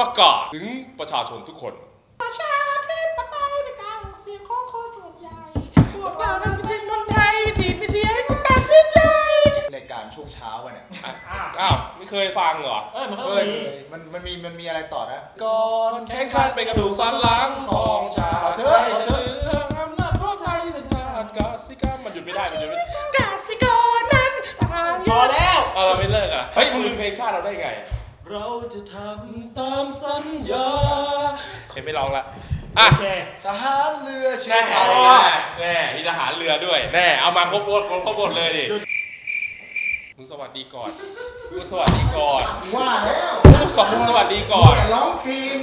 ประกาศถึงประชาชนทุกคน ประชาธิปไตยในการออกเสียงของคนส่วนใหญ่พวกเรานั้นเป็นคนไทยมีสิทธิ์มีเสียงให้คุณตัดสินใจรายการช่วงเช้าอะเนี่ยอะอ้าวไม่เคยฟังเหรอ เออมันก็เคยมีเคยมันมันมีมันมีอะไรต่อนะ ก่อนแข่งขันเป็นกระดูกสันหลังของชาติเอาเถอะเอาเถอะอำนาจเพราะไทยเป็นชาติกสิกรรมมันหยุดไม่ได้มันหยุดไม่ได้กสิกรนั้นต่างพอแล้ว เอาเราไม่เลิกอะ เฮ้ยมึงลืมเพลงชาติเราได้ไง เราจะทตามสัญญาเห็นไม่ร้องละำอะโอเคทหารเรือเชีแน่ยงแน่รายแน่มีทหารเรือด้วยแน่เอามาครบหมดครบหมดเลยดิมึงสวัสดีก่อนมึงสวัสดีก่อนว่าแล้วมึงสองมึงสวัสดีก่อนแต่ร้องเพลง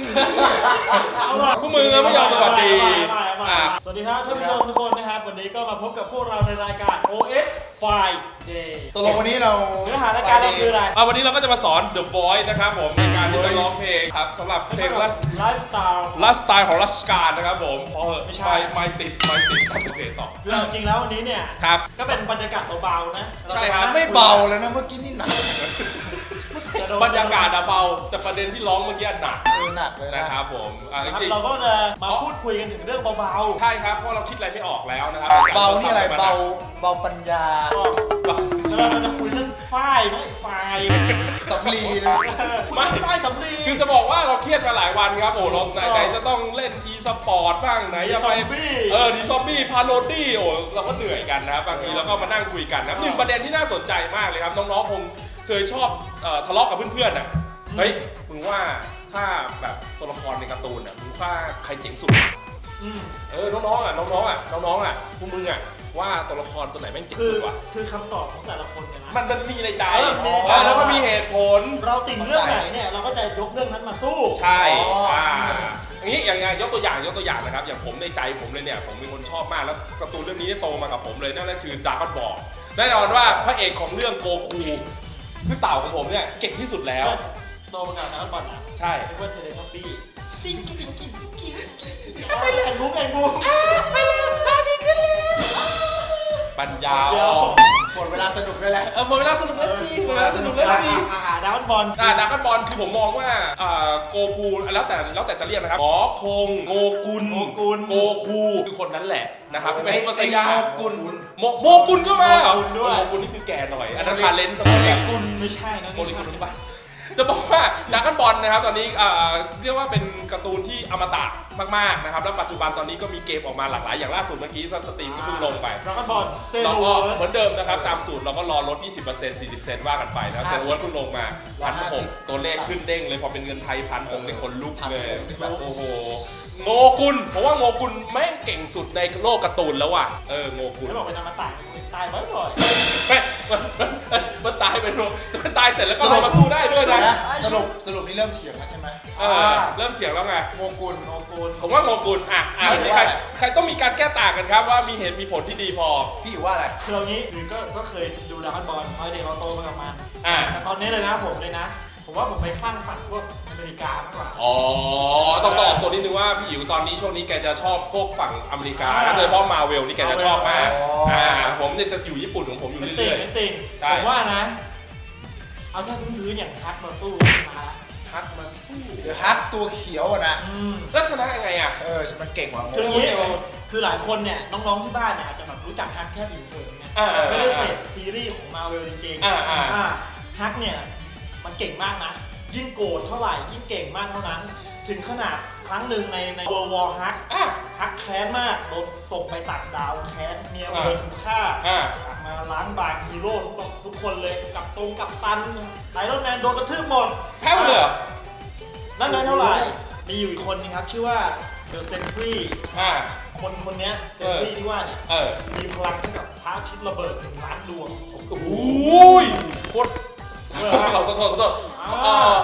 เอาล่ะพวกมึงอะไม่ยอมสวัสดีมามามาอะสวัสดีครับท่านผู้ชมทุกคนนะครับ วันนี้ก็มาพบกับพวกเราในรายการ OS Friday ตกลงวันนี้เราเนื้อหารายการเราคืออะไรเอาวันนี้เราก็จะมาสอน The Voice นะครับผมในการที่จะร้องเพลงครับสำหรับเพลงละไลฟ์สไตล์ไลฟ์สไตล์ของรัชกาลนะครับผมพอเหอะไม่ใช่ไม่ไม่ติดไม่ติดครับโอเคต่อคือเอาจริงแล้ววันนี้เนี่ย ครับ ก็เป็นบรรยากาศเบาๆนะ ใช่ครับเาจะไม่เบาเลยนะเมื่อกี้นี่หนักจะโดน บรรยากาศอะเบา แต่ประเด็นที่ร้องเมื่อกี้หนักเออหนักเลยนะนะครับผมอะจนะครับริงเราก็จะมาพูดคุยกันถึงเรื่องเบาๆใช่ครับเพราะเราคิดอะไรไม่ออกแล้วนะครับเบานี่อะไรเบาเบาปัญญาๆก็เบาแล้วเราจะคุยเรื่องฝ้ายไม่ฝ้ายสำลีเลยไม่ฝ้ายสำลี คือจะบอกว่าเราเครียดมาหลายวันครับโอ้เราไหนไหนจะต้องเล่น e สปอร์ตบ้างไหนจะไปซอมบี้เออดีซอมบี้พาโรดี้โอ้เราก็เหนื่อยกันนะครับบางทีเราก็มานั่งคุยกันนะครับหนึ่งประเด็นที่น่าสนใจมากเลยครับน้องๆคง เคยชอบเอ่อทะเลาะกับเพื่อนๆอะเฮ้ยมึงว่าถ้าแบบตัวละครในการ์ตูนอะมึงว่าใครเจ๋งสุด อืมเออน้องๆอะน้องๆอะน้องๆอะพวกมึงอะว่าตัวละครตัวไหนแม่งเจ๋งคือสุดวะคือคำตอบของแต่ละคนเนี่ยนะ มันมันมีในใจเออมีในใจ เออแล้วก็มีเหตุผล เราติ่งเรื่องไหนเนี่ยเราก็จะยกเรื่องนั้นมาสู้ใช่อ๋ออ่อ่าอย่างนี้อย่างไงยกตัวอย่างยกตัวอย่างนะครับ อย่างผมในใจผมเลยเนี่ยผมเป็นคนชอบมากแล้วการ์ตูนเรื่องนี้โตมากับผมเลยนั่นก็คือดาร์กบอลแน่นอนว่าพระเอกของเรื่องโกคู คือเต่าของผมเนี่ยเก่งที่สุดแล้ว โตมากับนักบอลนะใช่เรียกว่าเทเลทับบี้ซิงกิ้งกิ้งกิ้งไปเลยไอ้มุกไอ้มุกไปเลยตอนนี้ขึ้นเลยปัญญาเดี๋ยวอ่อน หมดเวลาสนุกได้แล้วเออหมดเวลาสนุกแล้วสิหมดเวลาสนุกแล้วสิอ่าดาวน์บอล อ่าดาร์กบอลคือผมมองว่าอ่าโกคูแล้วแต่แล้วแต่จะเรียกนะครับขอคงโงกุลโมกุล โกคูคือคนนั้นแหละนะครับที่เป็นไอ้ซุปเปอร์ไซยาไอ้โงกุลโมโมกุลก็มาเหรอโมกุลด้วยโมกุลนี่คือแกหน่อยอันนั้นคาเลนส์สมัยโมแรกกุลไม่ใช่นะโมไม่ลิใช่กุลใช่ปะ จะบอกว่าดาร์กบอลนะครับตอนนี้อ่าเรียกว่าเป็นการ์ตูนที่อมตะมากๆนะครับแล้วปัจจุบันตอนนี้ก็มีเกมออกมาหลากหลายอย่างล่าสุดเมื่อกี้สตรีมก็เพิ่งลงไปดาวน์บอลเซเราโลก็เวิร์เหมือนเดิมนะครับตามสูตรเราก็รอลด 20% 40%ว่ากันไปนะครับแต่ว่าเพิ่งลงมาพันหกตัวเลขขึ้นเด้งเลยพอเป็นเงินไทยพันหกในคนลุกเลยโอ้โหโงกุลเพราะว่าโงกุลแม่งเก่งสุดในโลกการ์ตูนแล้วว่ะเออโงกุล แล้วบอกเป็นอมตะตายบ่อย ไม่มันมันมันมันตายไปโงมันตายเสร็จแล้วก็ลงมาสู้ได้ด้วยนะนะสรุปสรุปนี่เริ่มเถียงแล้วใช่ไหมเออเริ่มเถียงแล้วไง โมกุลๆโมกุล ผมว่าโงกุลอะอะไม่ใครว่าใครต้องมีการแก้ต่างกันครับว่ามีเหตุมีผลที่ดีพอ พี่อยู่ว่าอะไร คือเอางี้คือก็ก็เคยดูดาวน์บอลตอนเด็กเราโตมากับมันอะ แต่ตอนนี้เลยนะผมเลยนะ ผมว่าผมไปข้างฝันพวกอเมริกามากกว่า อ๋อ ต้องตอบตัวนิดนึงว่าพี่อิ๋วตอนนี้ช่วงนี้แกจะชอบพวกฝั่งอเมริกาอ่าโดยเฉพาะมาเวลนี่แกจะชอบมากอ๋ออ่อ่า ผมเนี่ยจะอยู่ญี่ปุ่นของผมอยู่ไม่ติ่เรื่งอยไม่ติ่งใช่ผมว่านะ เอาแค่พื้นๆอย่างฮักมาสู้มาละๆฮักมาสู้เดี๋ยวฮักตัวเขียวอะนะอืม แล้วชนะยังไงอะ เออมันเก่งกว่าโมคืออย่างกุลนี้คือหลายคนเนี่ยน้องๆที่บ้านเนี่ยอาจจะแบบรู้จักฮักแค่ผิวเผินไงอ่าไม่ได้เสพซีรีส์ของมาเวลจริงๆอ่าอ่า อ่าฮักเนี่ยมันเก่งมากนะ ยิ่งโกรธเท่าไหร่ยิ่งเก่งมากเท่านั้น ถึงขนาด ครั้งหนึ่งในใน World War ฮักอะฮักแค้นมากโดนส่งไปตัดดาวแค้นเมียอ่าเมียถูกฆ่าอ่ากลับมาล้างบางฮีโร่ทุกทุกคนเลยกับตรงกับตันไอรอนแมนโดนกระทืบหมดแพ้หมดเลยเหรอนั่นเลยเท่าไหร่มีอยู่อีกคนนึงครับ ชื่อว่าเดอะเซนทรีอ่าคนคนเนี้ยเซเอนอทรีที่ว่าเนี่ยเออมีพลังเท่ากับพระอาทิตย์ระเบิดถึงล้านดวงโอ้ยโคตรเราขอโทษขอโทษอ่าเออ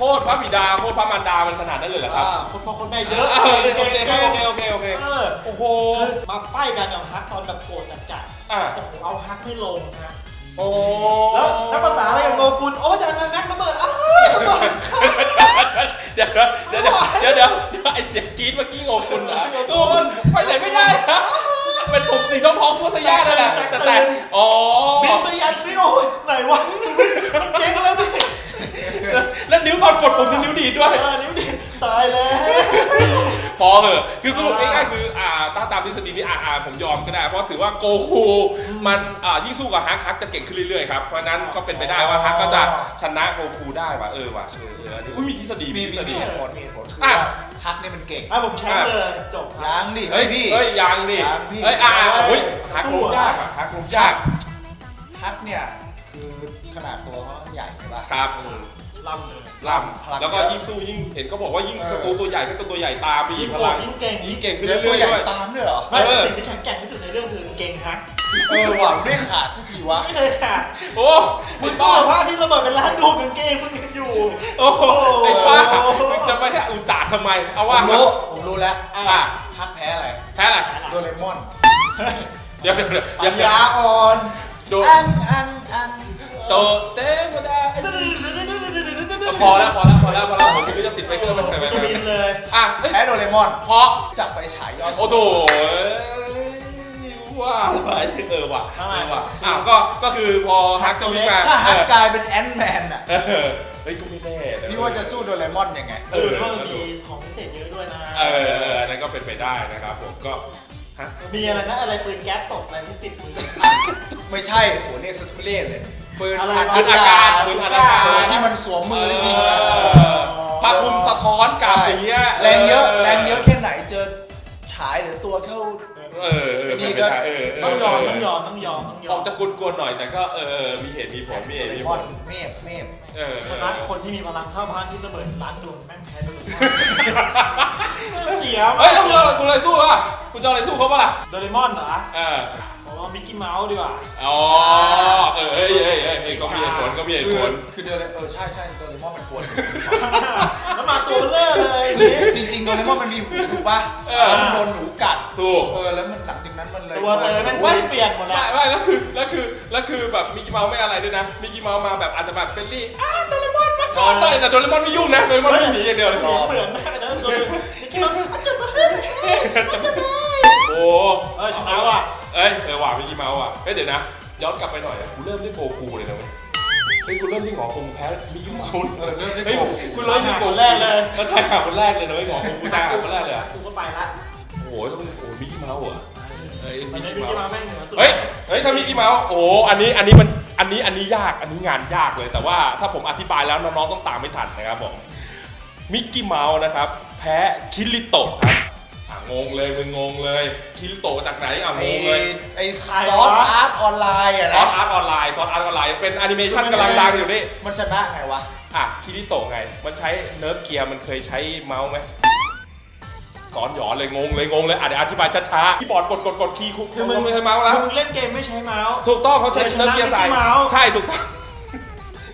โทษพระบิดาโทษพระมารดามันขนาดนั้นเลยเหรอครับอ่าคนพ่อคนแม่เยอะเออโอเคโอเคโอเคโอเคโอเคเออโอ้โหคือมาไฟกันอย่างฮักตอนแบบโกรธจัดอะๆโอ้โหเอาฮักไม่ลงนะโอ้แล้วนักภาษาอะไรอย่างโงกุลโอ้ยเดี๋ยวนะแม็กระเบิดอ้าวระเบิดเดี๋ยวเดี๋ยวเดี๋ยวเดี๋ยวเดี๋ยวเดี๋ยวไอเสียงกรี๊ดเมื่อกี้งงคุณนะงงคุณไปไหนไม่ได้นะ เป็นผมสีทองทองๆทั่วสยามนั่นแหละแต่แต่อ๋อบินไปยันฟิโอ้ยไหนวะมันเจ๊งแล้วพี่แล้วนิ้วตอนกดผมเป็นนิ้วดีดด้วยเออนิ้วดิตายแล้วพอเหอะคือสรุปง่ายๆคืออ่าถ้าตามทฤษฎีนี้อ่าอ่าผมยอมก็ได้ เพราะถือว่าโกคูมันอ่ายิ่งสู้กับฮักฮักจะเก่งขึ้นเรื่อยๆครับเพราะฉะนั้นก็เป็นไปได้ว่าฮักก็จะชนะโกคูได้ว่ะเออว่ะเออเอออันนี้อุ๊ยมีทฤษฎีมีมีทฤมีษฎีเหตุผลมีเหตุผล คืออะว่าฮักนี่มันเก่งอะผมแชมป์เลยจบครับยังดิเฮ้ยพี่ เฮ้ยยังดิยังพี่ เฮ้ยอ่าอ่าเฮ้ยเฮ้ยฮักลุกยากอะฮักลุกยากฮักเนี่ยคือขนาดตัวเขาใหญ่ใช่ปะ ครับล่ำเลยล่พลังำแล้วก็ยิ่งสู้ยิ่งเห็นก็บอกว่ายิ่งเออ ศัตรูตัวใหญ่ก็ตัวใหญ่ตามไปยิ่ยิ่งงโหพลัดงยิ่งเก่งยิ่งเก่งขึ้นเดี๋ยวเรื่ตัวอยใหญ่ๆด้วย ตามด้วยเหรอ ไม่เออ สิ่งที่แข็งแกร่งที่สุดในเรื่องคือเก่งฮักเออหวังไม่ขาดทุกทีวะ ไม่เคยขาดโอ้มึมึงงสู้บ้ากับพระที่ระเบิดเป็นล้านดวงกางเกงมึงยัง อยู่ โอ้โหไอ้ป้าโอ้โหมึงจะไม่ให้อุจจาระทำไม เอาผว่ามรู้ผมรู้แล้วอะฮักแพ้อะไรแพ้อะไรโดเรมอนเดี๋ยวเดี๋ยวเดี๋ยวปัเดี๋ยวญเดี๋ยวญาอ่อนโดอันอันอันโตเต้มาได้พอแล้วพอแล้วพอแล้วพอแล้วผมก็จะติดไปเกอร์มันไปไปจะบินเลย อะเฮ้ยแพ้โดเรมอน เพราะ จับไปฉายยอดโอ้โห ว่าอะไรเออว่ะเออว่ะอะก็ก็คือพอฮักจะวิ่งมาถ้าฮักเออกลายเป็นแอนด์แมนอะเออเฮ้ยก็ไม่แน่นะพี่ว่าจะสู้โดเรมอนยังไงเออแล้วมันมีของพิเศษเยอะด้วยนะเออเอออันนั้นก็เป็นไปได้นะครับผมก็ฮะมีอะไรนะอะไรปืนแก๊สตกอะไรที่ติดมือไม่ใช่โหเรียกสตุเล่เลยปืนอะไรปืนอากาศปืนอากาศเออที่มันสวมมือจริงๆเออะอผ้าคลุมสะท้อนกลับอย่างเงี้ยแรงเยอะแรงเยอะแค่ไหนเจอฉายหรือตัวเท่า เออเออเป็นไปได้เออเต้องยอมต้องยอมต้องยอมต้องยอออมกจะกวนๆหน่อยแต่ก็เออมีเหตุมีผลมีเหตุโดเรมีมผอนลเมฟเมฟเออเอชอนะคนที่มีพลังเท่าพระที่ระเบิดล้านดวงแม่งแพ้โดเรมอนเสียเฮ้ยแล้วคุณเอาคุณอะไรสู้อะคุณจะเอาอะไรสู้เขาปะล่ะโดเรมอนเหรอเออผมว่ามิกกี้เมาส์ดีกว่าอ๋อเออเฮ้ยเฮ้ยเฮ้ยเฮ้ยก็มีเหตุผลก็มีเหตุคือผล คือโดเรเออใช่ใช่โดเรมอนมันควรแล้วม จริงๆโดเรมอนมันมีหูถูกปะเออ แล้วมันโดนหนูกัดถูก เออแล้วมันหลังจากนั้นมันเลยตัวเตยแม่งสีเปลี่ยนหมดแล้ว ไม่ไม่แล้วคือแล้วคือแล้วคือแบบมิกกี้เมาส์ไม่อะไรด้วยนะมิกกี้เมาส์มาแบบอาจจะแบบเฟรนลี่อ้าโดเรมอนมาก่อนหน่อยแต่โดเรมอนไม่ยุ่งนะโดเรมอนไม่หนีอย่างเดียวเลยเสียงเปลี่ยนมากนะโดเรมอนมิกกี้เมาส์อาจจะมาโอ้เออชนะว่ะเอ้ยเออว่ะมิกกี้เมาส์ว่ะเฮ้ยเดี๋ยวนะย้อนกลับไปหน่อยอะกูเริ่มที่โกคูเลยนะเว้ย เฮ้ยกูเริ่มที่หงอคงแพ้มิกกี้เมาส์เออเริ่มได้เฮ้ยโกรธกูเริ่มที่โกคนแรกเลยแล้วทายหาคนแรกเลยนะเว้ยหงอคงกูทายหาคนแรกเลยอะกูก็ไปละโอ้โหแล้วมันโอ้โหมิกกี้เมาส์เหรอเฮ้ยตอมินกนี้กี้มิกกี้เมาเมาส์ส์แม่งเหนือสุดเฮ้ยเฮ้ยถ้ามิกกี้เมาส์โอ้อันนี้อันนี้มันอันนี้อันนี้ยากอันนี้งานยากเลย แต่ว่าถ้าผมอธิบายแล้วน้องๆต้องตามไม่ทันนะครับผมมิกกี้เมาส์นะครับ แพ้คิริโตะครับอะ งงเลยมึงงงเลยคิริโตะจากไหนอะไอ้งงเลยไอ้ซอสอาร์ตออนไลน์อะซอนะสอาร์ตออนไลน์ซอสอาร์ตออนไลน์เป็นแอนิเมชันกำลังดังอยู่นี่มันชนะไงวะ อะคิริโตะไง มันใช้เนิร์ฟเกียร์มันเคยใช้เมาส์ไหมสอนหยอนเลยงงเลยงงเลยอะเดี๋ยวอธิบายช้าๆคีย์บอร์ดกดกดกดคีย์คุกคือมึงไม่ใช้เมาส์แล้ว มึงเล่นเกมไม่ใช้เมาส์ ถูกต้องเขาใช้เนิร์ฟเกียร์ใส่ชนะ Mickey Mouse ใช่ถูกต้อง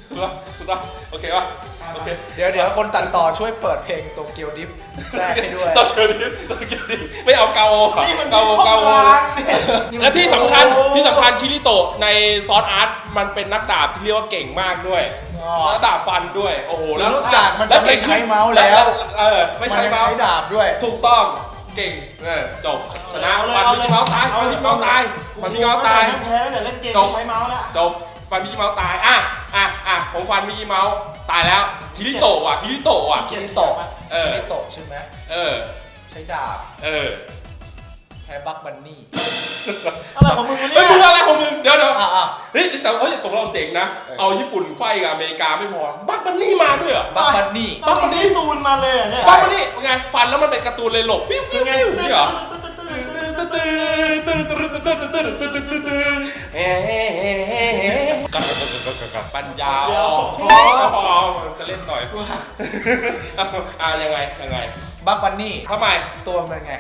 ถูกต้องถูกต้องโอเคป่ะโอ เคเดี๋ยวเดี๋ยวคนตัดต่อช่วยเปิดเพลงโตเกียวดิฟแทรกให้ด้วยต้องเชิญดิต้องเชิญดิไม่เอาเกาโอเหรอนี่มันเกาโอเป็นเกาโอข้อร้างเนี่ยและที่สำคัญโอ้โหที่สำคัญคิริโตะในซอสอาร์ตมันเป็นนักดาบที่เรียกว่าเก่งมากด้วยอ๋อนักดาบฟันด้วยโอ้โหแล้วนอกจากมันจะไม่ใช้เมาส์แล้ว เออไม่ใช้นยังเมาส์ใช้ดาบด้วย ถูกต้องเก่งเออจบชนะเอาเลยฟันเอามิกเลยกี้เมาส์ตายฟันมิกกี้เมาส์ตายฟันมิกกี้เมาส์ตายแพ้แต่เล่นเกมจบไม่ใช้เมาส์แล้วจบฟันมิกกี้เมาส์ตายอะ อะอะผมฟันมิกกี้เมาส์ตายแล้วคิริโตะว่ะคิริโตะว่ะ คิริโตะเออไม่โตะใช่ไหมเออ ใช้ดาบเออแพ้บักบันนี่อะไรของมึงวะเฮ้ยเนี่มึงยอะไรของมึงเดี๋ยวเดี๋ยวอะอะ เฮ้ยแต่เฮ้ยของเราเจ๋งนะ เออ เอาญี่ปุ่นไฟกับอเมริกาไม่พอบักมันนี่มาด้วยเหรอ บักบันนี่บักมันนี่ตูนมาเลยอะเนี่ยบักมันนี่ไงฟันแล้วมันเป็นการ์ตูนเลยหลบฟิวฟิวฟิวนี่เหรอ กับกับปัญญาอ่อนพอจะเล่นหน่อยเพื่ออ่ายังไงยังไงบักบันนี่ทำไมตัวมันเป็นไง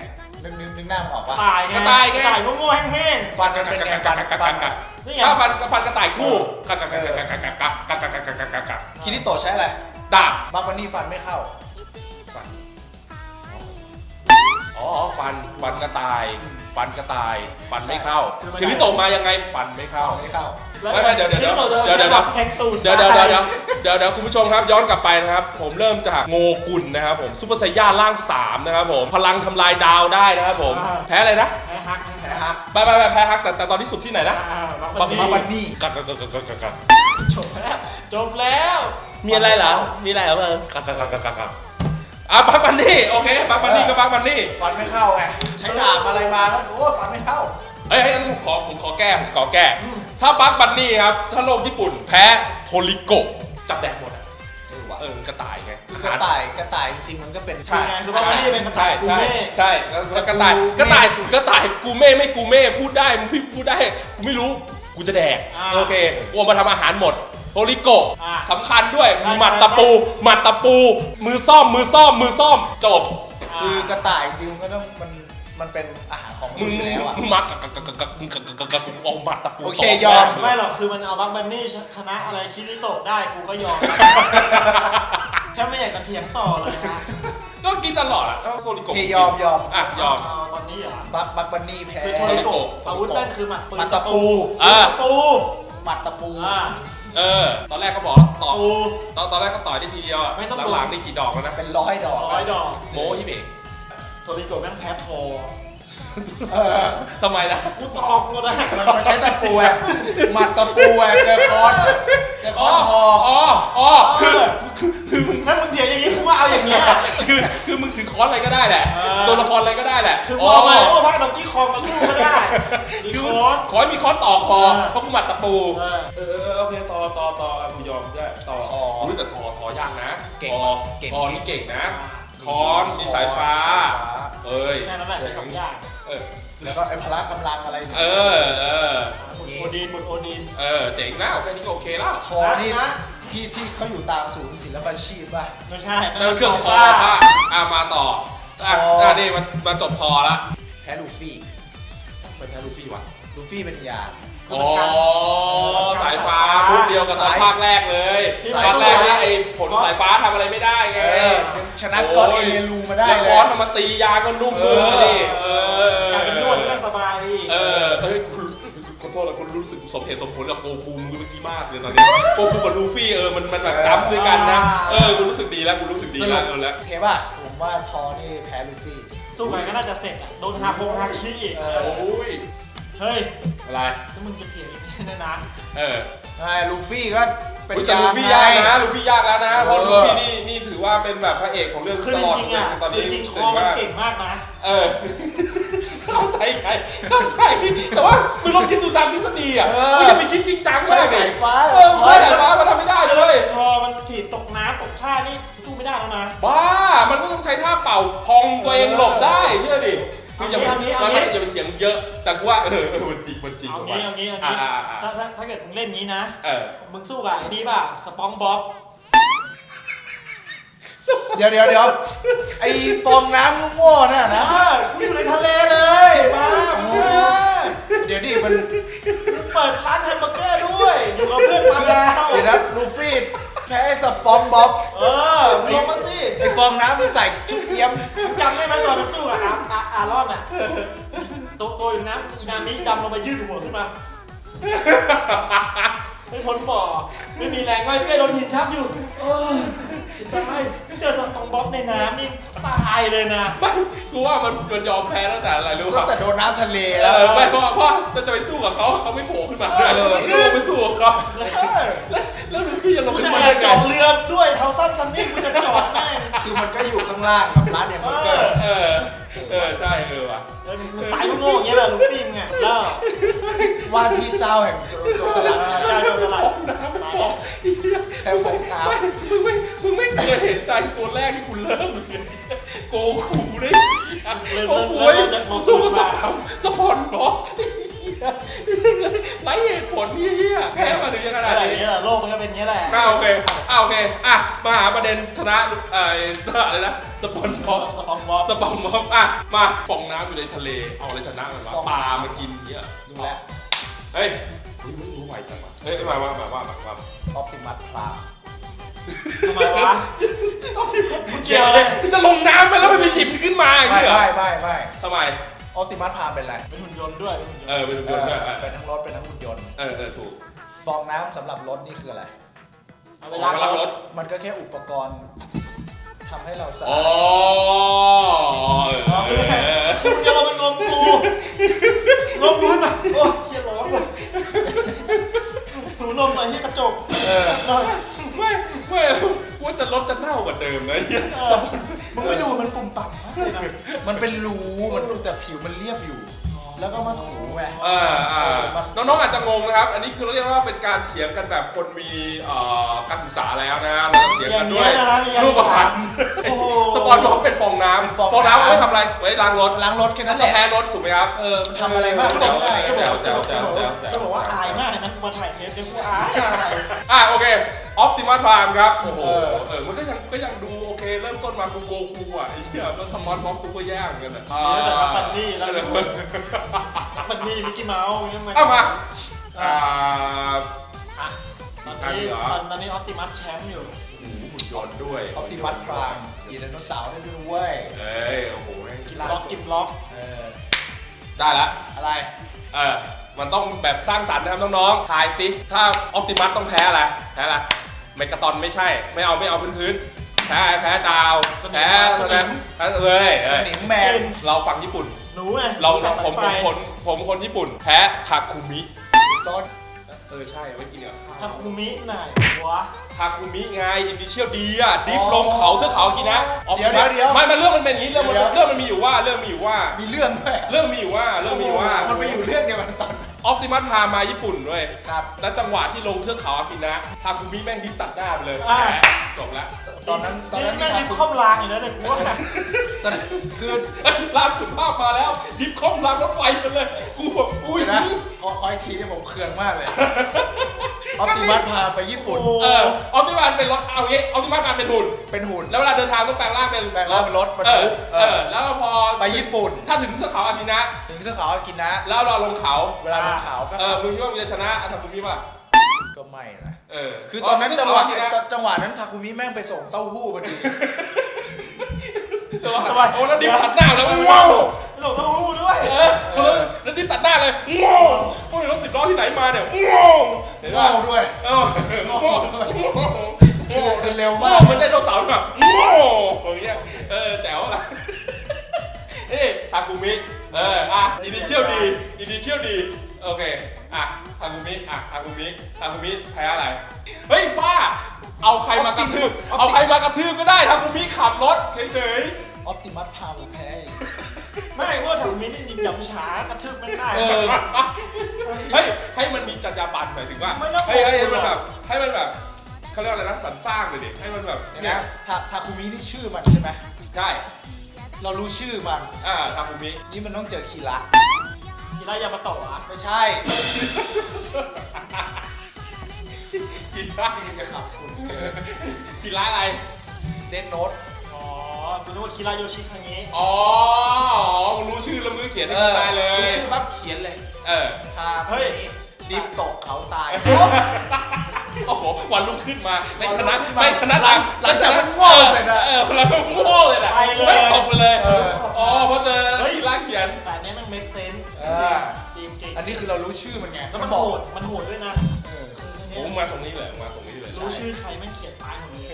นึกนึกนึกหน้ามันออกปะตายไงกระต่ายไงกระต่ายโง่ๆแห้งๆฟันมันเป็นไงฟันฟันอะๆนี่ไงถ้าฟันฟันกระต่ายคู่กักกักกักกักกักกักกักกักกักกักกักกักกักคิริโตะใช้อะไรดาบบักบันนี่ฟันไม่เข้าฟันอ๋อฟันฟันกระต่าย ฟันกระต่ายฟันไม่เข้าคือนี่ตกมายังไงฟันไม่เข้า ไม่เข้าไม่ไม่เดี๋ยวเดี๋ยวเดี๋ยวเดี๋ยวเดี๋ยวแทงตูนเดี๋ยวเดี๋ยวเดี๋ยวเดี๋ยวดี๋ยวเดี๋ยวคุณผู้ชมครับย้อนกลับไปนะครับ ผมเริ่มจากโงกุลนะครับผมซุปเปอร์ไซย่าร่างสามนะครับผมพลังทำลายดาวได้นะครับผมแพ้อะไรนะแพ้ฮักแพ้ฮักไปไปไปแพ้ฮักแต่แต่ตอนที่สุดที่ไหนนะอ่าบับักกบับักนบันี่กกักกักกักกักกักกักจบแล้วจบแล้ว มีอะไรเหรอมีอะไรเหรอเออกักกักกักกักกักกัก อะบักบันนี่โอเคบักบันนี่ก็บักบันนี่ฟันไม่เข้าไงใช้ดาบอะไรมาก็โอ้ยฟันไม่เข้าเอ้ยเอ้ยงั้นผมขอผมขอแก้ผมขอแก้ ถ้าบักบันนี่ครับ ถ้าโลกญี่ปุ่นแพ้โทริโกะจับแดกหมดอะเออว่ะเออกระต่ายไงคือกระต่ายกระต่ายจริงๆมันก็เป็นใช่ไงคือบักบันนี่เป็นภาษาใช่กูใช่เม่ใช่แล้วกระต่ายกระต่ายกระต่ายกูเม่ไม่กูเม่พูดได้มึงพี่พูดได้กูไม่รู้กูจะแดกโอเคกูเอามาทำอาหารหมด โทริโกะอ่าสำคัญด้วยหมัดตะปู หมัดตะปู มือซ่อม มือซ่อม มือซ่อม จบ คือกระต่ายจริงๆมันก็ต้องมันมันเป็นอาหารของมึงอยู่แล้วอะ มึงมักกักกักกักกักกักกักกักกักกูเอาหมัดตะปูโอเคตบยอมแงไม่หรอกคือมันเอาบักบันนี่ชนะอะไรคิริโตะได้กูก็ยอมนะแค่ไม่อยากจะเถียงต่อเลยนะก็กินตลอดอะก็โทริโอโกะเคยอมยอม อะยอมเาตอนนี้เหรอบักบักบันนี่แพ้คือโทริโกะอาวุธนั่นคือหมัดปืนหมัดตะปู อ่าตะปู หมัดตะปู อ่า เออ ตอนแรกก็บอกต่อปูตอนตอนแรกก็ต่อยได้ทีเดียวอะไม่ต้องหลังๆได้กี่ดอกแล้วนะเป็นร้อยดอกร้อยดอกโม้ยี่เบกโทริโกะแม่งแพ้ทอเออ ทำไมนะกูตอกก็ได้มันมาใช้ตะปูอะหมัดตะปูอะเจอคอนเจอคอ๋ออนคออ๋ออ๋อคือคือคือมึง ถ้ามึงเถียงอย่างนี้กูว่าเอาอย่างเงี้ย คือคือมึงถือค้อนอะไรก็ได้แหละเออ ตัวละครอะไรก็ได้แหละคือพอมาโอ้พักดอกกี้คองมาสู้ก็ได้อีคือโค้ดขอให้มีค้อนตอกพอเออ เพราะกูหมัดตะปูเออเออเออโอเคต่อต่อต่ออะกูยอมใช่ต่ออ๋อ อุ้ยแต่ต่อต่อยากนะเก่งต่อเก่งต่อนี่เก่งนะ ค้อนมีสายฟ้า เอ้ยแค่นั้นแหละใช้คำยากเออ แล้วก็ไอ้พละกำลังอะไรเออ เออบุตรโอดีนบุตรโอดีนเออ เจ๋งแล้วแค่นี้ก็โอเคแล้วคอนี่นะที่ที่เขาอยู่ตามศูนย์ศิลปาชีพป่ะ ไม่ใช่นั่นเครื่องคอป้าป่ะอะมาต่ออะคออ่ อะนี่มันมาจบพอละแพ้ลูฟี่เป็นแค่ลูฟี่วะลูฟี่เป็นยา อ๋อสายฟ้ารุ่นเดียวกับตอนภาคแรกเลยที่ภาคแรกนี่ไอ้ผลสายฟ้าทำอะไรไม่ได้ไงเออชนะก็เอเลรูมาได้แล้วเลค้อนยมันมาตียาก็นุ่มมือดิเอออยากเป็นนวดก็สบายดีเออเฮ้ยคุณขอโทษแล้วคุณรู้สึกสมเหตุสมผลกับโกคูเมื่อกี้มากเลยตอนนี้โกคูกับลูฟี่เออมันมันแบบจำด้วยกันนะเออกูรู้สึกดีแล้วกูรู้สึกดีแล้วเอาละโอเคป่ะผมว่าทอนี่แพ้ลูฟี่สู้กันก็น่าจะเสร็จอะโดนฮาโคงฮาคิอีกโอ้ย เฮ้ยอะไรถ้ามึงจะเถียงอย่างนี้ได้นะเออใช่ลูฟี่ก็เป็นอุ๊ยแต่ยาลูฟี่ยากนะลูฟี่ยากแล้วนะเพราะเออลูฟี่นี่นี่ถือว่าเป็นแบบพระเอกของเรื่องคือตจลอดริงๆเลยอะตอนคือนี้จริงๆคถืออมันว่าเก่งมากนะ เออเข้าใจไงเข้าใจแต่ว่ามึงลองคิดดูตามทฤษฎีอะมึงอย่าไปคิดจริงจังใช่มากเลสายยฟ้าเออไม่สายฟ้ามันทำไม่ได้เลยทอมันถีบตกน้ำตกท่านี่สู้ไม่ได้แล้วนะ บ้า มันก็ต้องใช้ท่าเป่าพองตัวเองหลบได้เชื่อดิ คืออย่าไปเอางี้ตอนเอางี้นี้อย่าไปเถียงเยอะ แต่กูว่าเออเออมันจริงมันจริงเอางี้เอางี้เอาอ่างี้อ่าอ่าถ้าถ้าถ้าเกิดมึงเล่นงี้นะ เออมึงสู้กับไอ้นี่ป่ะสปองบ๊อบเดี๋ยวเดี๋ยวเดี๋ยวไอ้ฟองน้ำโง่ๆน่ะนะ อยู่น้ำอีนามิดำลงมายืดหัวขึ้นมา ไม่พ้นบ่อไม่มีแรงว่ายเพื่อนโดนหินทับอยู่เออตายไม่เจอสปองบ๊อบในน้ำนี่ตายเลยนะ ไม่กูว่ามันมันยอมแพ้ตั้งแต่อะไรรู้ตั้ป่ะงแต่โดนน้ำทะเลเอแล้ว อไม่เพราะเพราะจะไปสู้กับเขาเขาไม่โผล่ขึ้นมาเลยเออ ลูกไปสู้กับเขาแล้วแล้วลูฟี่จะลงกูขึ้นจะมาแอได้บไงจอดเรือด้วยเท้าสั้นซันนี่กูจะจอดแม่งคือมันก็อยู่ข้างล่างกับร้านแฮมเบอร์เกอร์เออเออใช่เออว่ะเออมึง ตายก็โง่อย่างเงี้ยแหละลูกฟิล์มไงแล้วว่าที่เจ้าแห่งโจรสลัดใจโดนอะไรน้ำออกไอ้เหี้ยแต่ฟองน้ไม่มึงไม่มึงไม่เคยเห็นใจตัวแรกที่คุณเริ่มเลยโกคูได้โกคูไอ้สู้กับสปอนสปอนบล็อกไร้เหตุผลเฮียแพ้มาถึงขนาดอะไรอย่างนี้เงี้ยแหละโลกมันก็เป็นอย่างเงี้ยแหละอ่าโอเคอ่าโอเคอะมาหาประ เด็นชนะเอ่ออะไรนะสปอนบล็อกสปองบ๊อบสปอนบล็อกอะมาฟองน้ำอยู่ในทะเลเอาอะไรชนะมันวะปลามากินเงี้ยำดูแลวเฮ้ยรู้รู้ไวจังวะเฮ้ยมาว่ามาว่ามาว่าออปติมัสพรามทำไมวะมึงเกี่ยวอะไรจะลงน้ำไปแล้วมันไปหยิบมันขึ้นมาอย่างไม่เงี้ยเหรอไม่ไม่ไม่ทำไม ออปติมัสพรามเป็นอะไรเป็นหุ่นยนต์ด้วยเป็นหุ่นยนต์ เออเป็นเอตัวอด้วยเป็นทั้งรถเป็นทั้งหุ่นยนต์ เออเออถูก ฟองน้ำสำหรับรถนี่คืออะไร เอาไปเอาไปล้างรถ มันก็แค่อุปกรณ์ทำให้เราสะอ๋ออาดเออเออคุณจะมาเป็นงมกูงมกูมาโอ้ยเฮียร้อนเลยหนูลมหน่อยที่กระจกเออหน่อยไม่ไม่ว่าจะรถจะเน่ากว่าเดิมนะเหี้ยเออมึงไม่ดูมันปุ่มต่ำมากเลยนะมันเป็นรูมันแต่ผิวมันเรียบอยู่ แล้วก็มาถูไงอ่าอ่าน้องๆอาจจะงงนะครับ อันนี้คือเรียกว่าเป็นการเถียงกันแบบคนมีเอ่อการศึกษาแล้วนะเราจะเถียงกันด้วยรูปพันธ์โอ้โหสปอนบอกเป็นฟองน้ำ ฟองน้ำเอาไว้ทำอะไรไว้ล้างรถล้างรถแค่นั่นั้นนจะแหละ แพ้รถถูกไหมครับ เออมันทำอะไรมากแจ๋ก็วไม่ได้แจ๋วแจ๋วแจ๋วแจ๋วแจ๋วจะบอกว่าอายมากเลยนะมาถ่ายเทปเนี่ยกูอายอายอะโอเคออ t ติมัสพามครับ โอ้โหเออเออ มันก็ยังก็ยังดูโอเคเริ่ มต้นมากูโกคูอะไอ้เหี้ยมันสมอนบ็อกกูก็ย่างกันอะแล้วแต่ฟันนี่แล้วเออฟันนี่มิกกี้เมาส์ยังไงเอามาอ่า อะตอนนี้อันนี้เหรอ ตอนนี้ออปติมัสแชมป์อยู่โอ้โหหุ่นยนต์ด้วยออปติมัสพรามยีไดโนเสาร์ได้ด้วยเอ้ยโอ้โหแม่งล็อกกินล็อก เออได้ละ อะไร เออ มันต้องแบบสร้างสรรค์นะครับน้องๆทายสิ ถ้าออ t ติมัสต้องแพ้อะไร แพ้อะไรเมกาตอนไม่ใช่ ไม่เอาไม่เอาพื้นพื้น แพ้แพ้ดาวแพ้แสดงแพ้เลยสเอ้ยนิมแมนเราฟังญี่ปุ่น หนูไงเราสายผมไฟผมคนผมคนญี่ปุ่น แพ้ทาคุมิซอสเออใช่เอาไว้กินกับทาข้าวคุมิไหนวะทาคุมิไงอินดิเชียลดีอะดิฟลงเขาเทือกเขากินนะเดี๋ยวเดี๋ยวเดี๋ยวไม่มันเรื่องมันเป็นอย่างนี้เรื่องมันเดี๋ยวเรื่องมันมีอยู่ว่าเรื่องมีอยู่ว่ามีเรื่องด้วยเรื่องมีอยู่ว่าเรื่องมีอยู่ว่ามันไปอยู่เรื่องเดียวกันตอน ออฟติมัสพามาญี่ปุ่นด้วยครับ แล้วจังหวะที่ลงเทือกเขาอากินะทาคุมิแม่งดิฟตัดหน้าไปเลยอ่า แหมจบละ ตอนนั้นตอนนั้นแม่งที่ดิบทำข้อมรางอยู่นะเนี่ยกูว่าตอนนั้นคือล่าสุดภาพมาแล้วดิฟคอมรางรถไฟไปเลย กูแบบอุ้ยเดี๋ยวนะขอขออีกทีที่ผมเคืองมากเลย ออปติมัสพาไปญี่ปุ่น เออออฟติมัสเป็นรถเอางี้ออฟติมัสมาเป็นหุ่น เป็นหุ่น แล้วเวลาเดินทางต้องแปลงร่างเป็นแปลงร่างเป็นรถบรรเอทุอกเออ แล้วพอไปญี่ปุ่น ถ้าถึงเทือกเขาอากินะถึงเทือกเขาอากินะ แล้วเราลงเขา เวลาลงเขาก็เออมึงคิดว่ามึงจะชนะอาทาคุมิป่ะก็ไม่นะ เออคือตอนนั้นจังหวะเทือกเขาอากินะจังหวะนั้นทาคุมิแม่งไปส่งเต้าหู้พอดีจังหวะโอ้แล้วดิบตัดหน้าแล้วว้าว หลงต้องรู้ด้วย เออเออแล้วดิบตัดหน้าเลยว้าวโอ้รถสิบล้อที่ไหนมาเนี่ยว้าวเห็นป่ะว้าวด้วยเออว้าวคือคือเร็วมากมันไดโนเสาร์แบบว้าวอย่างเงี้ยเออแจ๋วละเอ้ทาคุมิเอออะอินิเชียลดีอินิเชียลดีโอเคอะทาคุมิอะทาคุมิทาคุมิแพ้อะไรเฮ้ยป้าเอาใครมากระทืบเอาใครมากระทืบก็ได้ทาคุมิขับรถเฉยออปติมัสพาไปแพ้อีก ไม่ว่าทาคุมินี่ยิงยำช้ากระทืบไม่ได้ เออๆเฮ้ยให้มันมีจรรยาบรรณหมายถึงว่าไม่ต้องเฮ้ยให้ให้มันหรแบอกบให้มันแบบเขาเรียกว่าอะไรนะสรรสร้างเลยดิให้มันแบบเดี๋ยวเนี่นะยทาทาคุมินี่ชื่อมันใช่ไหมใช่เรารู้ชื่อมัน อ่าทาคุมินี่มันต้องเจอคีระกีฬายามาโตะไม่ใช่กินได้ยังไงครับกินร้านอะไรเดนโนต อ๋อคุณนึกว่ากีฬาโยชิคังเงะอ๋อมึงรู้ชื่อแล้วมึงเขียนให้กูตายเลยรู้ชื่อปั๊บเขียนเลยเออทาเฮ้ยดิฟตกเขาตายโอ้โห วันรุ่งขึ้นมาไม่ชนะวันรุ่งขึ้นมาไม่ชนะหลังหลังจากมันโง่เสร็จอะเออเราก็โง่เลยนะไปเลย ไม่ตกไปเลยเออ อ๋อเพราะเจอที่ร้านเขียน แต่อันเนี้ยมันเมคเซนส์เออ จริงจริงอันนี้คือเรารู้ชื่อมันไงแล้วมันบโหอกดมันโหดด้วยนะเออผมมาตรงนี้เลยมาตรงนี้เลยรู้ชื่อใครไม่งเขียนตายหมดเลย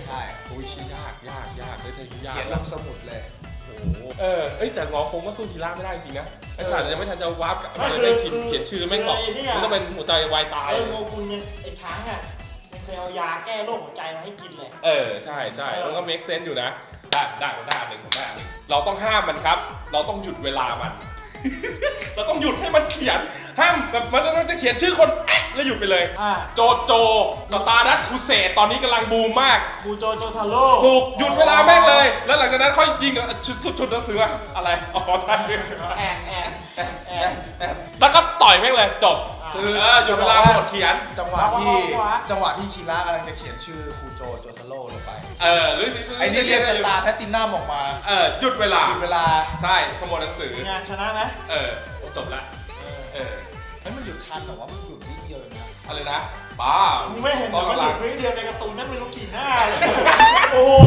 ใช่โอ้ยชื่อยากยากยากเลยแต่ยากเขียนลงสมุดเลย โอ้โหเออเอ้ยแต่งอคงก็สู้ทีล่าไม่ได้จริงนะไอ้สัตว์ยังไม่ทันจะวาร์ปกลับไม่มันคือได้พิมพ์เขียนชื่อไม่งบอกคือไอ้เนี่ยมันต้องเป็นหัวใจวายตายไอ้โงกุลยังไอ้ช้างอะมันเคยเอายาแก้โรคหัวใจมาให้กินเลย เออใช่ใช่มันก็ make sense อยู่นะได้ได้ได้หนึ่งผมได้หนึ่งเราต้องห้ามมันครับ เราต้องหยุดเวลามัน เราต้องหยุดให้มันเขียน ห้ามแบบมันจะเขียนชื่อคนแอ๊ะแล้วหยุดไปเลย อ่า โจโจสตาร์ดัตคูเซตตอนนี้กำลังบูมมากบูโจโจทาโร่ถูกหยุดเวลาแม่งเลย แล้วหลังจากนั้นค่อยยิงอะชุดชุดชุดหนังสืออะอะไรอ๋อได้แอนแอนแอนแอนแล้วก็ต่อยแม่งเลยจบ คืคืออเออหยุดเวลาหมดเขียน จังหวะที่จังหวะที่คีระกำลังจะเขียนชื่อครูโจโจทาโร่ลงไปเออหรือไอ้นี่เรียกสตาร์แพตตินัมออกมาเออหยุดเวลาหยุดเวลาใช่ขโมยหนังสือ งานชนะไหมเออจบละ เออเฮ้ยมันหยุดทันแต่ว่ามันหยุดนิดเดียวเองนะ อะไรนะป้ามึงไม่เห็นตเหรออนมันกำหลัยุงดวิเดียวในการ์ตูนนั่นไม่รู้กี่หน้าเลยโอ้โห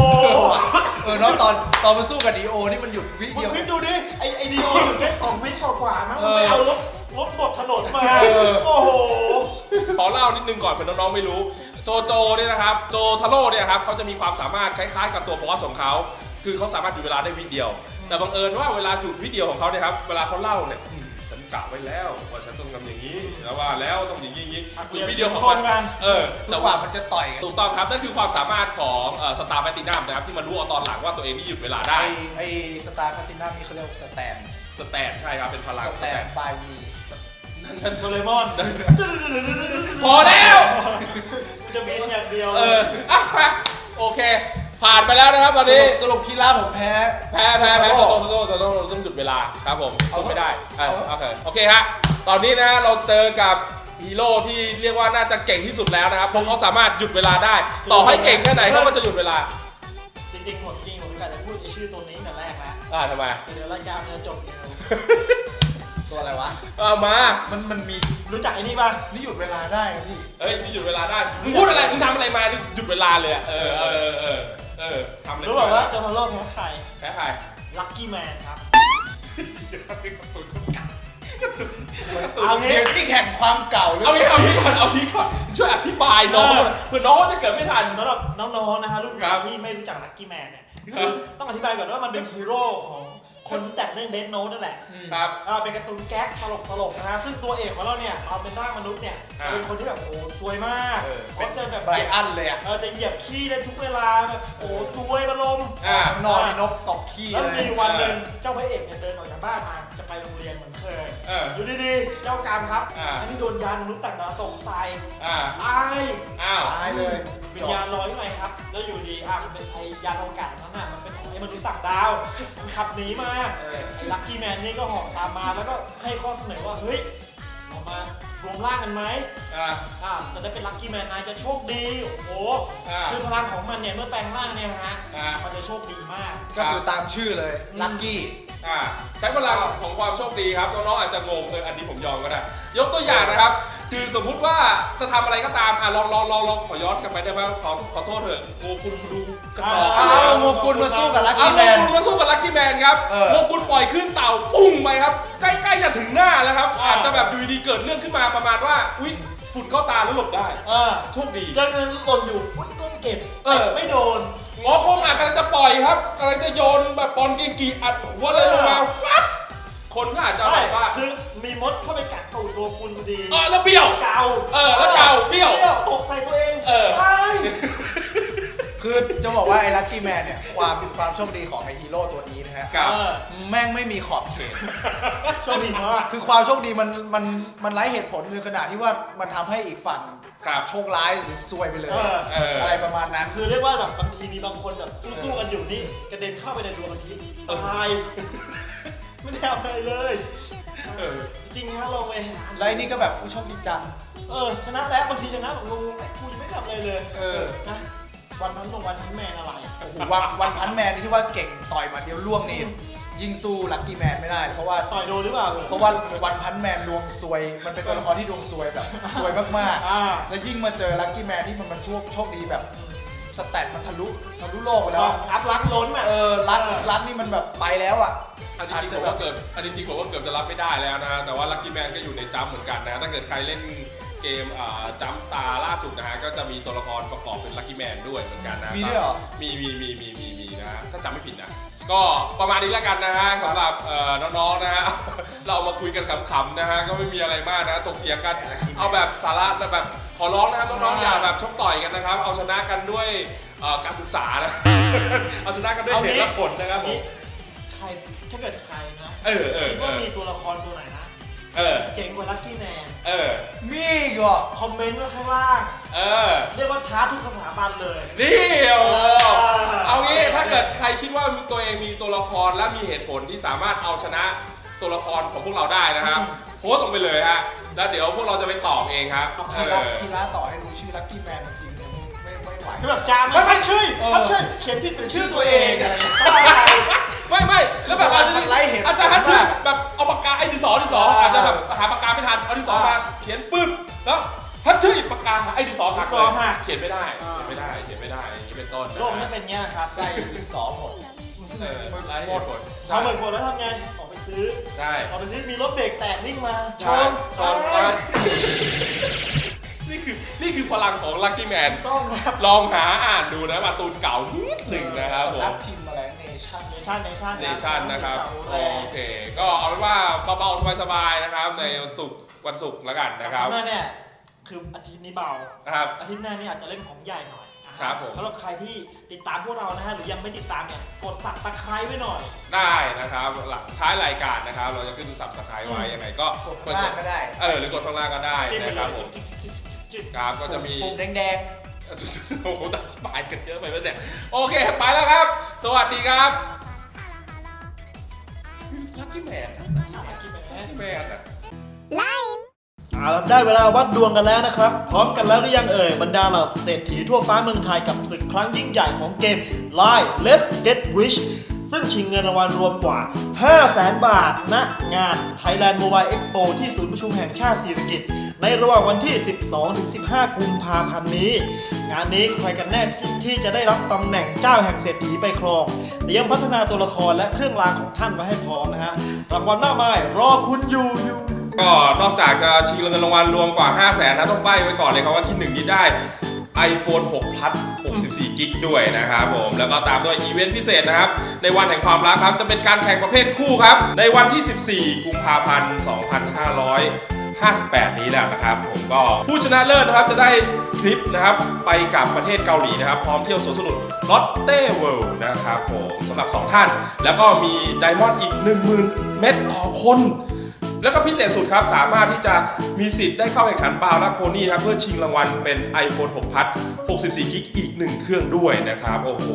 เออเนาะตอนตอนมาสู้กับดีโอนี่มันหยุดวิมึงเดียว คิดดูดิไอไอดีโอหยุดแค่สองวิกว่าๆมั้งเอมึงอไปเอารถ รถบดถนนมาเออโอ้โห ขอเล่านิดนึงก่อนเผื่อน้องๆไม่รู้ โจโจเนี่ยนะครับ โจทาโร่เนี่ยครับเขาจะมีความสามารถคล้ายๆ กับตัวบอสของเขา คือเขาสามารถหยุดเวลาได้วิเดียว แต่บังเอิญว่าเวลาหยุดวิเดียวของเขาเนี่ยครับ เวลาเขาเล่าเนี่ยอืมฉัน กะไว้แล้วว่าฉันต้องทำอย่างนี้แล้วว่าแล้วต้องอย่างนี้อย่างนี้คือวิดีโอของตรมันงกันเออจัแต่งหว่าวะมันจะต่อยกันถูกต้องครับนั่นคือความสามารถของสตาร์แพตินัมนะครับที่มารู้เอาตอนหลังว่าตัวเองนี่หยุดเวลาได้ไอไอสตาร์คาตินัมนี่เขาเรียกว่าสแตนสแตนใช่ครับเป็นพลังสสแตแตนนบายวีนั่นโดเรมอนพอแล้วมันจะบินอย่างเดียวเอออะมาโอเค ผ่านไปแล้วนะครับตอนนี้ สรุปคีร่าผมแพ้ แพ้แพ้แพ้โอ้โตโต้โตโต้โตโต้ต้องหยุดเวลาครับผมเอาทนไม่ได้เออเอาโอเคโอเคฮะตอนนี้นะเราเจอกับฮีโร่ที่เรียกว่าน่าจะเก่งที่สุดแล้วนะครับเพราะเขาสามารถหยุดเวลาได้ ต่อให้เก่งแค่ไหนเขาก็จะหยุดเวลา จริงๆผมจริงผมกะจะพูดไอ้ชื่อตัวนี้ตั้งแต่แรกแล้วอ่าทำไมเดี๋ยวรายการมันจะจบเร็วตัวอะไรวะเอามา มันมันมีรู้จักไอ้นี่ป่ะนี่หยุดเวลาได้นะพี่เอ้ยหยุดเวลาได้มึงพูดอะไรมึงทำอะไรมานี่หยุดเวลาเลยอะเออเออเออ เออทำอะไรรู้แบบว่าโจทาโร่แพ้ใครแพ้ใครลัคกี้แมนครับเอาเดี๋ยวนี่แข่งความเก่าหรือเอางี้เอางี้ก่อนเอางี้ก่อนช่วยอธิบายน้องเผื่อน้องเขาจะเกิดไม่ทันสำหรับน้องๆนะฮะรุ่นครับที่ไม่รู้จักลัคกี้แมนเนี่ยครับคือต้องอธิบายก่อนว่ามันเป็นฮีโร่ของ คนที่แต่งเรื่องเดนโนนั่นแหละครับอ่าเป็นการ์ตูนแก๊กตลกตลกๆนะฮะซึ่งตัวเอกของเราเนี่ยเอาเป็นร่างมนุษย์เนี่ยอ่า เป็นคนที่แบบโอ้ซวยมากเออเขาจะแบบไบรอันเลยอะเออจะเหยียบขี้ได้ทุกเวลาแบบโอ้ซวยบรมอ่า นอนในนกตกขี้แล้วเลยมีวันหนึ่งเจ้าพระเอกเนี่ยเดินออกจากบ้านมาจะไปโรงเรียนเหมือนเคยเอออยู่ดีๆเจ้ากรรมครับอ่าอันนี้โดนยานมนุษย์ต่างดาวส่งใส่อ่าตาย อ้าว ตายเลย วิญญาณลอยขึ้นมาครับ แล้วอยู่ดีอะมันเป็นไอยานอวกาศนั้นน่ะ มันเป็นของไอ้มนุษย์ต่างดาว มันขับหนีมาเออไอ้ลัคกี้แมนนี่ก็หอกตามมาแล้วก็ให้ข้อเสนอว่า เฮ้ยเรามารวมร่างกันไหมอ่าอ่าจะได้เป็นลัคกี้แมนนายจะโชคดี โอ้โหอ่า คือพลังของมันเนี่ยเมื่อแปลงร่างเนี่ยนะฮะอ่ามันจะโชคดีมาก ก็คือตามชื่อเลยลัคกี้อ่าใช้พลังของความโชคดีครับน้องๆอาจจะงงเอออันนี้ผมยอมก็ได้ ยกตัวอย่างนะครับ คือสมมุติว่าจะทำอะไรก็ตามอะลองลองลองลองขอย้อนกลับไปได้ไหมขอขอโทษเถอะโงกุลดูกระจอกอ่าเอาโมกุลมาสู้กับลัคเอากี้โงแมน กุลมาสู้กับลัคกี้แมนครับเออโงกุลปล่อยขึ้นเต่าปุ้งไปครับ ใกล้ๆจะถึงหน้าแล้วครับอ่าอาจจะแบบดูดีๆเกิดเรื่องขึ้นมาประมาณว่าอุ้ยฝุ่นเข้าตาแล้วหลบได้เออโชคดี เจอเงินหล่นอยู่อุ้ยก้มเก็บเออ ไม่โดนหงอคงอาจกำลังจะปล่อยครับกำลังจะโยนแบบบอลเกงกีอัดหัวเลยลงมาฟับคนก็อาจจะแบบว่า คือ มีมดเข้าไปกัดตูดตัวคุณพอดีเออแล้วเบี้ยว เกาเออแล้วเกาเบี้ยว ตกใส่ตัวเองเออ ใช่คือจะบอกว่าไอ้ลัคกี้แมนเนี่ยความความโชคดีของไอ้ฮีโร่ตัวนี้นะฮะครับเออแม่งไม่มีขอบเขต โชคดีมาก คือความโชคดีมันมันมันไร้เหตุผลคือขนาดที่ว่ามันทำให้อีกฝั่งครับ โชคร้ายหรือซวยไปเลย เออ เออออะไรประมาณนั้น คือเรียกว่าแบบบางทีมีบางคนแบบสู้ๆกันอยู่นี่กระเด็นเข้าไปในดวงอาทิตย์ตายไม่ได้ทำอะไรเลย เออจริงนะเราไปหาแล้วไอ้นี่ก็แบบผู้โชคดีจัง เออชนะแล้วบางทีชนะแบบงงๆไอ้กูยังไม่ทำอะไรเลยเออ นะวันนั้นตรงวันทั้งแมนอะไรโอ้โหวันวันพันแมนนี่ที่ว่าเก่งต่อยหมาเดียวล่วงนี่ยิงสู้ลัคกี้แมนไม่ได้ เพราะว่าต่อยโดนหรือเปล่าเพราะว่าวันพันแมนดวงซวย มันเป็นตัวละครที่ดวงซวยแบบซวยมากอ่า ๆ แล้วยิ่งมาเจอลัคกี้แมนที่มันมันโชคโชคดีแบบ สแตทมันทะลุทะลุโลกไปแล้วอะอัพรักล้นอะ เออรัดรัดนี่มันแบบไปแล้วอะ อันนี้จริงผมว่าเกิดอันนี้จริงผมว่าเกือบจะรับไม่ได้แล้วนะฮะแต่ว่าลั c กี้แมนก็อยู่ในจัมป์เหมือนกันนะฮะถ้าเกิดใครเล่นเกมอ่าจัมป์ตาล่าสุดนะฮะก็จะมีตัวละครประกอบเป็นลั c กี้แมนด้วยเหมือนกันนะมีด้วยเหรอ มีมีมีมีมีมีนะฮะถ้าจำไม่ผิดนะ ก็ประมาณนี้แล้วกันนะฮะสำหรับเอ่อน้องๆนะฮะ เรามาคุยกันขำๆนะฮะก็ไม่มีอะไรมากนะตกเถียงกัน เอาแบบสาระแบบ ขอร้องนะครับน้องๆอย่าแบบชกต่อยกันนะครับ เอาชนะกันด้วยเอ่อการศึกษานะ เอาชนะกันด้วยเอาเหงี้ตุและผลนะครับผมใครถ้าเกิดใครนะเออเออคิดเอว่าอมีตัวละครตัวไหนนะ เออเจ๋งกว่าลัคกี้แมน เออมีอีก็คอมเมนต์ไว้ข้างล่าง เออ เรียกว่าท้าทุกสถาบันเลย นี่โอ้โหเออเอางี้ถ้าเกิดใครคิดว่าตัวเองมีตัวละครและมีเหตุผลที่สามารถเอาชนะ ตัวละครของพวกเราได้นะครับโพสต์ลงไปเลยฮะแล้วเดี๋ยวพวกเราจะไปตอบเองครับเอทีละอทีละต่อให้รู้ชื่อลัคกี้แมนจริงๆไม่ไม่ไหว คือแบบจามไม่ไม่ชื่อเออพัชื่อเขียนผิดเป็นชื่อตัวเองอะไรอย่างเงี้ย ไม่ไม่แล้วแบบอาจจะมันไร้เหตุผลอาจจะฮัทชื่อแบบเอาปากกาไอ้ดินสอดินสออาจจะแบบหาปากกาไม่ทันเอาดินสอมาเขียนปึ๊บแล้วฮัทชื่ออีกปากกาหาไอ้ดินสอหักเลยเขียนไม่ได้เขียนไม่ได้เขียนไม่ได้อย่างนี้เป็นต้นนะโลกนี้เป็นเงี้ยครับได้ถึงสองหมดเออไร้เหตุผลพอเบิกหมดแล้วทำไงออกไป ซื้อใช่ออกไปซื้อมีรถเบรกแตกวิ่งมาชใช่นตอนไปมานี่คือนี่คือพลังของลั c กี้แมน ต้องครับลองหาอ่านดูนะมาตูนเก่านิดหนึ่งนะครับผมรับพิมพ์อะไรเนชั่นเนชั่นเนชั่นเนชั่นนะครับ โอโอเค ก็เอาเป็นว่าเบาๆสบายๆนะครับในวันศุกร์วันศุกร์แล้วกันนะนะคครัรับบหน้าเนี่ยคืออาทิตย์นี้เบา นะครับ อาทิตย์หน้านี่อาจจะเล่นของใหญ่หน่อยนะฮะ ครับผม สำหรับใครที่ติดตามพวกเรานะฮะหรือยังไม่ติดตามเนี่ยกดสับตะไคร้ไว้หน่อย ได้นะครับหลังท้ายรายการนะครับ เราจะขึ้นสับสไครต์ไว้ยังไงก็กดข้างล่างก็ได้เออหรือกดข้างล่างก็ได้จิ้มไปนะครับเลยผมจิ๊ดครับก็จะมี ปุ่มแดงโอ้โหตัดปลายกันเยอะไปแล้วเนี่ยโอเคไปแล้วครับ สวัสดีครับลักกี้แมนลักกี้แมนอะ เอาละได้เวลาวัดดวงกันแล้วนะครับ พร้อมกันแล้วหรือยังเอ่ยบรรดาเหล่าเศรษฐีทั่วฟ้าเมืองไทยกับศึกครั้งยิ่งใหญ่ของเกม Line Let's Get Rich ซึ่งชิงเงินรางวัลรวมกว่า 500,000 บาทณงาน Thailand Mobile Expo ที่ศูนย์ประชุมแห่งชาติศิริกิติ์ในระหว่างวันที่ 12-15 กุมภาพันธ์นี้ งานนี้ใครกันแน่ที่ที่จะได้รับตำแหน่งเจ้าแห่งเศรษฐีไปครองเตรียมพัฒนาตัวละครและเครื่องรางของท่านไว้ให้พร้อมนะฮะรางวัลมากมายรอคุณอยู่อยู่ ก็นอกจากจะชิงเงินรางวัลรวมกว่า 5 0 0แสนนะต้องใบ้ไว้ก่อนเลยครับว่าที่หนึ่งนี้ได้ iPhone 6 Plus 64 กิกด้วยนะครับผม แล้วก็ตามด้วยอีเวนต์พิเศษนะครับ ในวันแห่งความรักครับ จะเป็นการแข่งประเภทคู่ครับ ในวันที่ 14 กุมภาพันธ์ 2558 นี้แหละนะครับ ผมก็ผู้ชนะเลิศนะครับ จะได้ทริปนะครับ ไปกับประเทศเกาหลีนะครับ พร้อมเที่ยวสวนสนุกลอตเต้เวิลด์นะครับผมสำหรับ 2 ท่าน แล้วก็มีไดมอนด์อีก 10,000 เม็ดต่อคน แล้วก็พิเศษสุดครับ สามารถที่จะมีสิทธิ์ได้เข้าแข่งขันบาวและโพนี่ครับเพื่อชิงรางวัลเป็น iPhone 6 Plus 64 กิกอีก 1 เครื่องด้วยนะครับ โอ้โห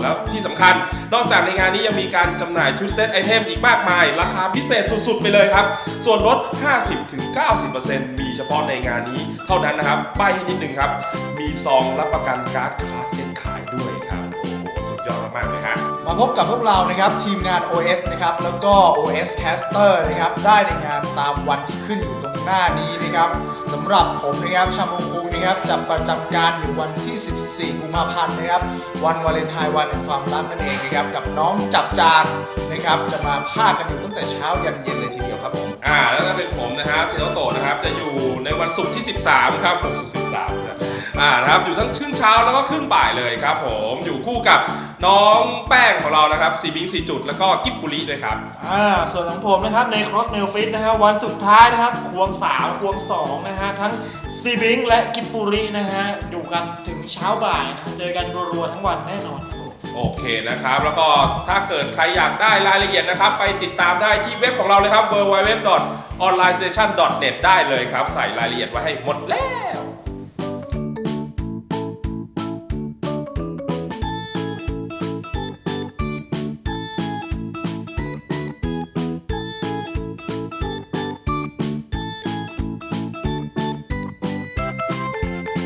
แล้วที่สำคัญ นอกจากในงานนี้ยังมีการจำหน่ายชุดเซตไอเทมอีกมากมาย ราคาพิเศษสุดๆ ไปเลยครับ ส่วนลด 50-90%มีเฉพาะในงานนี้ เท่านั้นนะครับป้ายให้นิดนึงครับ มีซองรับประกันการ์ดคลาสเซ็ตขายด้วยครับ โอ้โห สุดยอดมากเลยฮะๆ มาพบกับพวกเรานะครับทีมงาน OS นะครับแล้วก็ OS Caster นะครับได้ในงานตามวันที่ขึ้นอยู่ตรงหน้านี้นะครับสำหรับผมนะครับชาโมคุงนะครับจะประจำการอยู่วันที่ 14 กุมภาพันธ์นะครับ วันวาเลนไทน์วันแห่งความรักนั่นเองนะครับกับน้องจับจางนะครับจะมาพาคกันอยู่ตั้งแต่เช้ายันเย็นเลยทีเดียวครับผมอ่าแล้วก็เป็นผมนะครับเซโนโตนะครับจะอยู่ในวันศุกร์ที่ 13 ครับผมศุกร์13นะ อ่านะครับอยู่ทั้งครึ่งเช้าแล้วก็ครึ่งบ่ายเลยครับผมอยู่คู่กับน้องแป้งของเรานะครับสีบิงสีจุดแล้วก็กิบบุรีด้วยครับ อ่าส่วนของผมนะครับใน Cross Nail Fit นะฮะวันสุดท้ายนะครับควง3ควง2นะฮะทั้งซีบิงและกิปปุรินะฮะอยู่กันถึงเช้าบ่ายนะฮะเจอกันรัวๆทั้งวันแน่นอนครับผม โอเคนะครับ แล้วก็ถ้าเกิดใครอยากได้รายละเอียดนะครับ ไปติดตามได้ที่เว็บของเราเลยครับ www.onlinestation.net ได้เลยครับ ใส่รายละเอียดไว้ให้หมดแล้ว